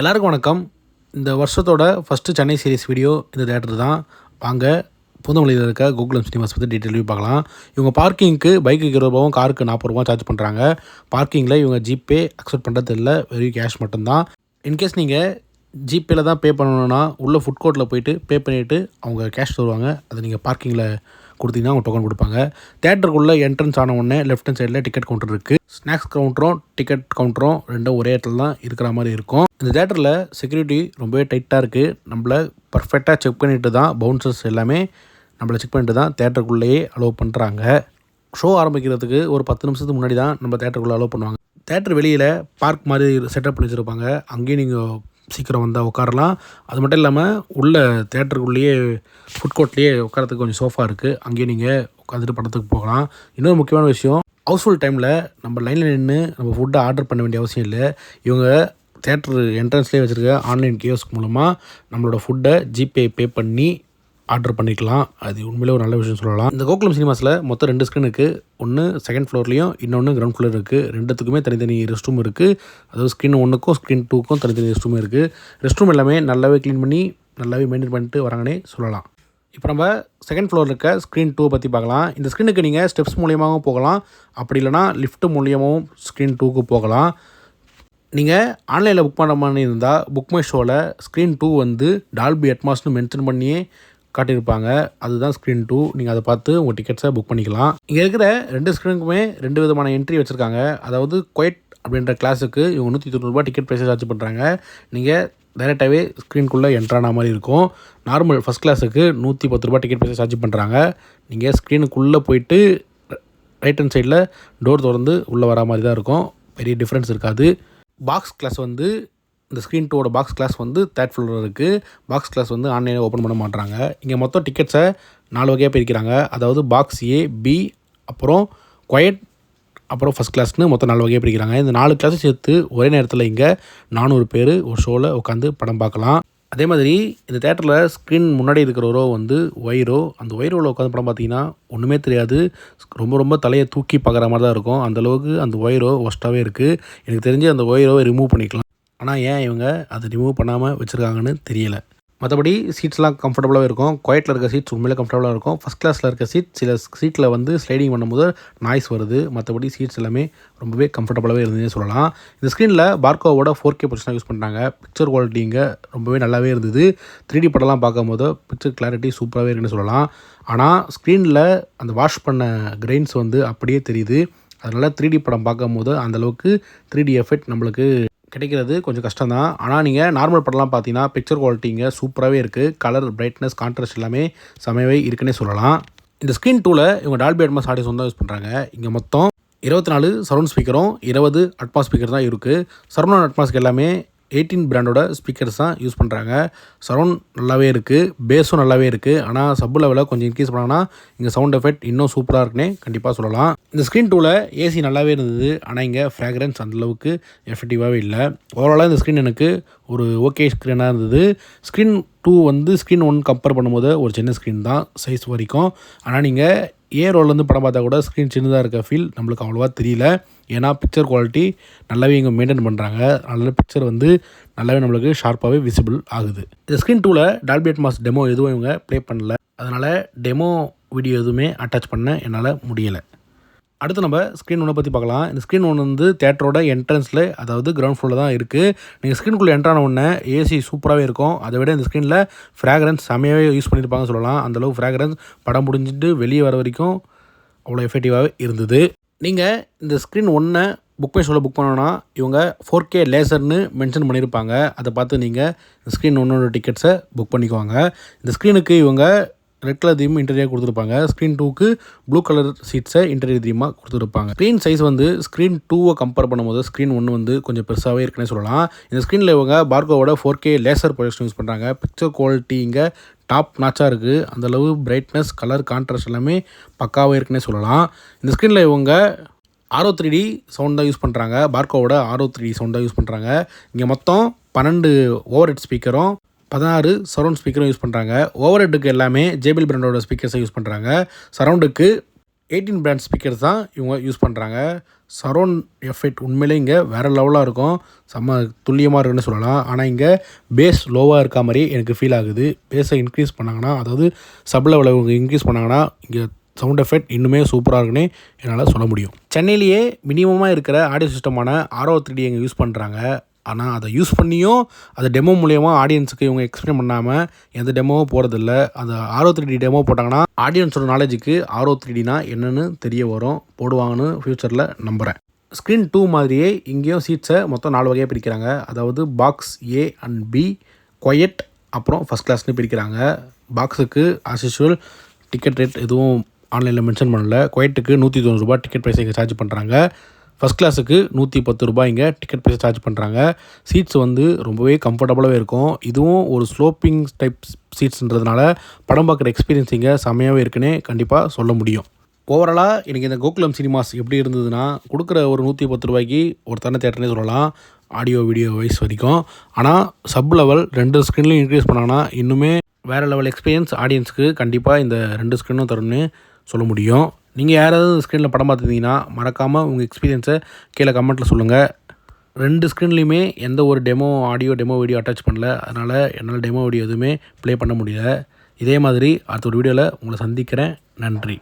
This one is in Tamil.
எல்லாருக்கும் வணக்கம். இந்த வருஷத்தோட ஃபஸ்ட்டு சென்னை சீரிஸ் வீடியோ இந்த தேட்டர் தான். வாங்க புதுமொழியில் இருக்க கோகுலம் சினிமாஸ் பற்றி டீட்டெயில் பார்க்கலாம். இவங்க பார்க்கிங்க்கு பைக்கு இருபது ரூபாவும் காருக்கு நாற்பது ரூபா சார்ஜ் பண்ணுறாங்க பார்க்கிங்கில் இவங்க ஜிபே அக்செப்ட் பண்ணுறது இல்லை வெறும் கேஷ் மட்டும்தான். இன்கேஸ் நீங்கள் ஜிபேல தான் பே பண்ணணும்னா உள்ளே ஃபுட் கோர்ட்டில் போயிட்டு பே பண்ணிவிட்டு அவங்க கேஷ் தருவாங்க. அதை நீங்கள் பார்க்கிங்கில் கொடுத்தீங்கன்னா அவங்க டோக்கன் கொடுப்பாங்க. தேட்டருக்குள்ளே என்ட்ரன்ஸ் ஆன உடனே லெஃப்ட் ஹேண்ட் சைடில் டிக்கெட் கவுண்டர் இருக்குது ஸ்நாக்ஸ் கவுண்டரும் டிக்கெட் கவுண்டரும் ரெண்டும் ஒரே இடத்துல தான் இருக்கிற மாதிரி இருக்கும். இந்த தேட்டரில் செக்யூரிட்டி ரொம்பவே டைட்டாக இருக்குது நம்மளை பர்ஃபெக்டாக செக் பண்ணிட்டு தான் பவுன்சர்ஸ் எல்லாமே நம்மளை செக் பண்ணிட்டு தான் தேட்டருக்குள்ளேயே அலோவ் பண்ணுறாங்க ஷோ ஆரம்பிக்கிறதுக்கு ஒரு பத்து நிமிஷத்துக்கு முன்னாடி தான் நம்ம தேட்டருக்குள்ளே அலோவ் பண்ணுவாங்க. தேட்டர் வெளியில் பார்க் மாதிரி செட்டப் பண்ணி வச்சுருப்பாங்க. அங்கேயும் நீங்கள் சீக்கிரம் வந்தால் உட்காரலாம். அது மட்டும் இல்லாமல் உள்ள தேட்டருக்குள்ளேயே ஃபுட் கோர்ட்லேயே உட்காரத்துக்கு கொஞ்சம் சோஃபா இருக்குது அங்கேயும் நீங்கள் உட்காந்துட்டு படத்துக்கு போகலாம். இன்னொரு முக்கியமான விஷயம் ஹவுஸ்ஃபுல் டைமில் நம்ம லைனில் நின்று நம்ம ஃபுட்டை ஆர்டர் பண்ண வேண்டிய அவசியம் இல்லை. இவங்க தேட்டர் என்ட்ரன்ஸ்லேயே வச்சுருக்க ஆன்லைன் கியோஸ்க் மூலமாக நம்மளோட ஃபுட்டை ஜிபே பே பண்ணி ஆர்டர் பண்ணிக்கலாம். அது உண்மையிலே ஒரு நல்ல விஷயம் சொல்லலாம். இந்த கோகுலம் சினிமாஸில் மொத்தம் ரெண்டு ஸ்க்ரீன் இருக்குது ஒன்று செகண்ட் ஃப்ளோர்லேயும் இன்னொன்று கிரவுண்ட் ஃப்ளோர் இருக்குது ரெண்டுத்துக்குமே தனித்தனி ரெஸ்ட் ரூம் இருக்குது அதாவது ஸ்க்ரீன் ஒன்றுக்கும் ஸ்க்ரீன் டூக்கும் தனித்தனி ரெஸ்ட் ரூம் இருக்குது ரெஸ்ட் ரூம் எல்லாமே நல்லாவே க்ளீன் பண்ணி நல்லாவே மெயின்டைன் பண்ணிட்டு வராங்கன்னே சொல்லலாம். இப்போ நம்ம செகண்ட் ஃப்ளோரில் இருக்க ஸ்க்ரீன் டூ பற்றி பார்க்கலாம். இந்த ஸ்க்ரீனுக்கு நீங்கள் ஸ்டெப்ஸ் மூலியமாகவும் போகலாம். அப்படி இல்லைனா லிஃப்ட் மூலியமாகவும் ஸ்க்ரீன் டூக்கு போகலாம். நீங்கள் ஆன்லைனில் புக் பண்ண மாதிரி இருந்தால் புக் மை ஷோவில் ஸ்க்ரீன் டூ வந்து டால்பி அட்மாஸ்னு மென்ஷன் பண்ணியே காட்டியிருப்பாங்க. அதுதான் ஸ்க்ரீன் டூ நீங்கள் அதை பார்த்து உங்கள் டிக்கெட்ஸை புக் பண்ணிக்கலாம். இங்கே இருக்கிற ரெண்டு ஸ்க்ரீனுக்குமே ரெண்டு விதமான என்ட்ரி வச்சுருக்காங்க. அதாவது கொயட் அப்படின்ற கிளாஸுக்கு இவங்க நூற்றி தொண்ணூறுபா டிக்கெட் ப்ரைஸை சார்ஜ் பண்ணுறாங்க நீங்கள் டைரெக்டாகவே ஸ்க்ரீனுக்குள்ளே என்ட்ரான மாதிரி இருக்கும். நார்மல் ஃபஸ்ட் கிளாஸுக்கு நூற்றி பத்து ரூபா டிக்கெட் ப்ரைஸை சார்ஜ் பண்ணுறாங்க நீங்கள் ஸ்க்ரீனுக்குள்ளே போயிட்டு ரைட் ஹேண்ட் சைடில் டோர் திறந்து உள்ளே வர மாதிரி தான் இருக்கும். பெரிய டிஃப்ரென்ஸ் இருக்காது. பாக்ஸ் கிளாஸ் வந்து இந்த ஸ்க்ரீன் டூவோட பாக்ஸ் கிளாஸ் வந்து தேர்ட் ஃப்ளோரில் இருக்குது பாக்ஸ் கிளாஸ் வந்து ஆன்லைனில் ஓப்பன் பண்ண மாட்டுறாங்க இங்கே மொத்தம் டிக்கெட்ஸை நாலு வகையாக பிரிக்கிறாங்க. அதாவது பாக்ஸ் ஏ பி அப்புறம் குவைட் அப்புறம் ஃபஸ்ட் கிளாஸ்னு மொத்தம் நாலு வகையாக பிரிக்கிறாங்க. இந்த நாலு கிளாஸும் சேர்த்து ஒரே நேரத்தில் இங்கே நானூறு பேர் ஒரு ஷோவில் உட்காந்து படம் பார்க்கலாம். அதே மாதிரி இந்த தேட்டரில் ஸ்க்ரீன் முன்னாடி இருக்கிற ரோ வந்து ஒயரோ அந்த ஒயரோவில் உட்காந்து படம் பார்த்தீங்கன்னா ஒன்றுமே தெரியாது. ரொம்ப ரொம்ப தலையை தூக்கி பார்க்குற மாதிரி தான் இருக்கும். அந்தளவுக்கு அந்த ஒயரோ ஒஸ்ட்டாகவே இருக்குது எனக்கு தெரிஞ்சு அந்த ஒயரோவை ரிமூவ் பண்ணிக்கலாம். ஆனால் ஏன் இவங்க அதை ரிமூவ் பண்ணாமல் வச்சுருக்காங்கன்னு தெரியல. மற்றபடி சீட்ஸ்லாம் கம்ஃபர்டபுளாக இருக்கும். குவைட்டில் இருக்க சீட்ஸ் உண்மையிலே கம்ஃபர்டபுளாக இருக்கும். ஃபஸ்ட் கிளாஸில் இருக்க சீட் சில சீட்டில் வந்து ஸ்லைடிங் பண்ணும்போது நாய்ஸ் வருது. மற்றபடி சீட்ஸ் எல்லாமே ரொம்பவே கம்ஃபர்டபுளாகவே இருந்ததுன்னு சொல்லலாம். இந்த ஸ்க்ரீனில் பார்க்கோவோட ஃபோர் கே பொசிஷனாக யூஸ் பண்ணுறாங்க பிக்சர் குவாலிட்டிங்க ரொம்பவே நல்லாவே இருந்தது. த்ரீ டி படம்லாம் பார்க்கும்போது பிக்சர் கிளாரிட்டி சூப்பராகவே இருக்குன்னு சொல்லலாம். ஆனால் ஸ்க்ரீனில் அந்த வாஷ் பண்ண கிரெயின்ஸ் வந்து அப்படியே தெரியுது. அதனால் த்ரீ டி படம் பார்க்கும்போது அந்தளவுக்கு த்ரீ டி எஃபெக்ட் நம்மளுக்கு கிடைக்கிறது கொஞ்சம் கஷ்டம் தான் ஆனால் நீங்கள் நார்மல் படம்லாம் பார்த்தீங்கன்னா பிக்சர் குவாலிட்டிங்க சூப்பராகவே இருக்குது கலர் பிரைட்னஸ் கான்ட்ராஸ்ட் எல்லாமே சமையவே இருக்குன்னே சொல்லலாம். இந்த ஸ்க்ரீன் டூவில் இவங்க டால்பி அட்மாஸ் ஆடியோ தான் யூஸ் பண்ணுறாங்க இங்கே மொத்தம் இருபத்தி நாலு சரௌண்ட் ஸ்பீக்கரும் இருபது அட்மாஸ் ஸ்பீக்கர் தான் இருக்குது சரௌண்ட் அட்மாஸ்க்கு எல்லாமே எயிட்டீன் பிராண்டோட ஸ்பீக்கர்ஸ் தான் யூஸ் பண்ணுறாங்க சரௌண்ட் நல்லாவே இருக்குது பேஸும் நல்லாவே இருக்குது ஆனால் சப்பு லெவலில் கொஞ்சம் இன்க்ரீஸ் பண்ணாங்கன்னா இங்கே சவுண்ட் எஃபெக்ட் இன்னும் சூப்பராக இருக்குன்னே கண்டிப்பாக சொல்லலாம். இந்த ஸ்க்ரீன் டூவில் ஏசி நல்லாவே இருந்தது ஆனால் இங்கே ஃப்ராக்ரன்ஸ் அந்தளவுக்கு எஃபெக்டிவாகவே இல்லை. ஓவராலாக இந்த ஸ்க்ரீன் எனக்கு ஒரு ஓகே ஸ்க்ரீனாக இருந்தது. ஸ்க்ரீன் டூ வந்து ஸ்க்ரீன் ஒன் கம்பேர் பண்ணும்போது ஒரு சின்ன ஸ்க்ரீன் தான் சைஸ் வரைக்கும். ஆனால் நீங்கள் ஏ ரோல்லேருந்து படம் பார்த்தா கூட ஸ்க்ரீன் சின்னதாக இருக்க ஃபீல் நம்மளுக்கு அவ்வளோவா தெரியல. ஏன்னா பிக்சர் குவாலிட்டி நல்லாவே இங்கே மெயின்டைன் பண்ணுறாங்க நல்ல பிக்சர் வந்து நல்லாவே நம்மளுக்கு ஷார்ப்பாகவே விசிபிள் ஆகுது. இந்த ஸ்க்ரீன் டூவில் டால்பி அட்மாஸ் டெமோ எதுவும் இவங்க ப்ளே பண்ணல. அதனால் டெமோ வீடியோ எதுவுமே அட்டாச் பண்ண என்னால் முடியலை. அடுத்து நம்ம ஸ்க்ரீன் ஒன்றை பற்றி பார்க்கலாம். இந்த ஸ்க்ரீன் ஒன்று வந்து தேட்டரோட என்ட்ரன்ஸில் அதாவது கிரவுண்ட் ஃப்ளோரில் தான் இருக்குது நீங்கள் ஸ்க்ரீனுக்குள்ளே என்ட்ரான உடனே ஏசி சூப்பராகவே இருக்கும். அதை விட இந்த ஸ்க்ரீனில் ஃப்ராக்ரன்ஸ் செமையாகவே யூஸ் பண்ணியிருப்பாங்க சொல்லலாம். அந்தளவு ஃப்ராக்ரன்ஸ் படம் முடிஞ்சிட்டு வெளியே வர வரைக்கும் அவ்வளோ எஃபெக்டிவாகவே இருந்தது. நீங்கள் இந்த ஸ்க்ரீன் ஒன்றை புக் மை ஷோவில் புக் பண்ணோன்னா இவங்க ஃபோர் கே லேசர்னு மென்ஷன் பண்ணியிருப்பாங்க அதை பார்த்து நீங்கள் இந்த ஸ்க்ரீன் ஒன்னோட டிக்கெட்ஸை புக் பண்ணிக்குவாங்க இந்த ஸ்க்ரீனுக்கு இவங்க ரெட் கலர் தீம் இன்டீரியர் கொடுத்துருப்பாங்க. ஸ்க்ரீன் டூக்கு ப்ளூ கலர் சீட்ஸை இன்டீரியர் தீமாக கொடுத்துருப்பாங்க. ஸ்க்ரீன் சைஸ் வந்து ஸ்க்ரீன் டூவை கம்பேர் பண்ணும்போது ஸ்க்ரீன் ஒன்று வந்து கொஞ்சம் பெருசாகவே இருக்குன்னே சொல்லலாம். இந்த ஸ்க்ரீனில் இவங்க பார்கோவோட four K laser projection use பண்ணுறாங்க பிக்சர் குவாலிட்டி இங்கே டாப் நாச்சாக இருக்குது அந்தளவு பிரைட்னஸ் கலர் கான்ட்ராஸ்ட் எல்லாமே பக்காவாக இருக்குன்னே சொல்லலாம். இந்த ஸ்க்ரீனில் இவங்க ஆரோ த்ரீ டி சவுண்ட் தான் யூஸ் பண்ணுறாங்க பார்க்கோவோட ஆரோ த்ரீ டி சவுண்ட் தான் யூஸ் பண்ணுறாங்க இங்கே மொத்தம் பன்னெண்டு ஓவர் ஹெட் ஸ்பீக்கரும் பதினாறு சரௌண்ட் ஸ்பீக்கரும் யூஸ் பண்ணுறாங்க ஓவர் ஹெட்டுக்கு எல்லாமே ஜேபிள் பிராண்டோட ஸ்பீக்கர்ஸை யூஸ் பண்ணுறாங்க சரௌண்டுக்கு எயிட்டீன் பிராண்ட் ஸ்பீக்கர்ஸ் தான் இவங்க யூஸ் பண்ணுறாங்க சரோன் எஃபெக்ட் உண்மையிலே இங்கே வேறு லெவலாக இருக்கும். செம்ம துல்லியமாக இருக்குன்னு சொல்லலாம். ஆனால் இங்கே பேஸ் லோவாக இருக்க மாதிரி எனக்கு ஃபீல் ஆகுது. பேஸை இன்க்ரீஸ் பண்ணாங்கன்னா அதாவது சப் லெவலை இன்க்ரீஸ் பண்ணாங்கன்னா இங்கே சவுண்ட் எஃபெக்ட் இன்னுமே சூப்பராக இருக்குன்னு என்னால் சொல்ல முடியும். சென்னையிலேயே மினிமமாக இருக்கிற ஆடியோ சிஸ்டமான ஆர்ஓ த்ரீ டி இங்கே யூஸ் பண்ணுறாங்க ஆனால் அதை யூஸ் பண்ணியும் அதை டெமோ மூலயமா ஆடியன்ஸுக்கு இவங்க எக்ஸ்பிளைன் பண்ணாமல் எந்த டெமோவும் போகிறதில்ல அந்த ஆரோ த்ரீ டி டெமோ போட்டாங்கன்னா ஆடியன்ஸோட நாலேஜுக்கு ஆரோ த்ரீ டினா என்னென்னு தெரிய வரும் போடுவாங்கன்னு ஃப்யூச்சரில் நம்புகிறேன் ஸ்க்ரீன் டூ மாதிரியே இங்கேயும் சீட்ஸை மொத்தம் நாலு வகையாக பிரிக்கிறாங்க. அதாவது box A and B quiet அப்புறம் ஃபஸ்ட் கிளாஸ்னு பிரிக்கிறாங்க. பாக்ஸுக்கு ஆஸ் யூஷுவல் டிக்கெட் ரேட் எதுவும் ஆன்லைனில் மென்ஷன் பண்ணல. குவைட்டுக்கு நூற்றி தொண்ணூறுரூபா டிக்கெட் ப்ரைஸ் இங்கே சார்ஜ் பண்ணுறாங்க ஃபஸ்ட் கிளாஸுக்கு நூற்றி பத்து ரூபாய் இங்கே டிக்கெட் பைசா சார்ஜ் பண்ணுறாங்க சீட்ஸ் வந்து ரொம்பவே கம்ஃபர்டபுளாகவே இருக்கும். இதுவும் ஒரு ஸ்லோப்பிங் டைப் சீட்ஸ்ன்றதுனால படம் பார்க்குற எக்ஸ்பீரியன்ஸ் இங்கே செம்மையாகவே இருக்குன்னே கண்டிப்பாக சொல்ல முடியும். ஓவராலாக எனக்கு இந்த கோகுலம் சினிமாஸ் எப்படி இருந்ததுன்னா கொடுக்குற ஒரு நூற்றி பத்து ரூபாய்க்கு ஒரு தனி தேட்டர்னே சொல்லலாம். ஆடியோ வீடியோ வைஸ் வரைக்கும். ஆனால் சப் லெவல் ரெண்டு ஸ்க்ரீன்லையும் இன்க்ரீஸ் பண்ணாங்கன்னா இன்னுமே வேறு லெவல் எக்ஸ்பீரியன்ஸ் ஆடியன்ஸ்க்கு கண்டிப்பாக இந்த ரெண்டு ஸ்க்ரீனும் தரணும்னு சொல்ல முடியும். நீங்கள் யாராவது ஸ்க்ரீனில் படம் பார்த்துருந்தீங்கன்னா மறக்காமல் உங்கள் எக்ஸ்பீரியன்ஸை கீழே கமெண்ட்டில் சொல்லுங்கள் ரெண்டு ஸ்க்ரீன்லேயுமே எந்த ஒரு demo audio demo video attach பண்ணல. அதனால் என்னால் டெமோ வீடியோ எதுவுமே ப்ளே பண்ண முடியல. இதே மாதிரி அடுத்த ஒரு வீடியோவில் உங்களை சந்திக்கிறேன். நன்றி.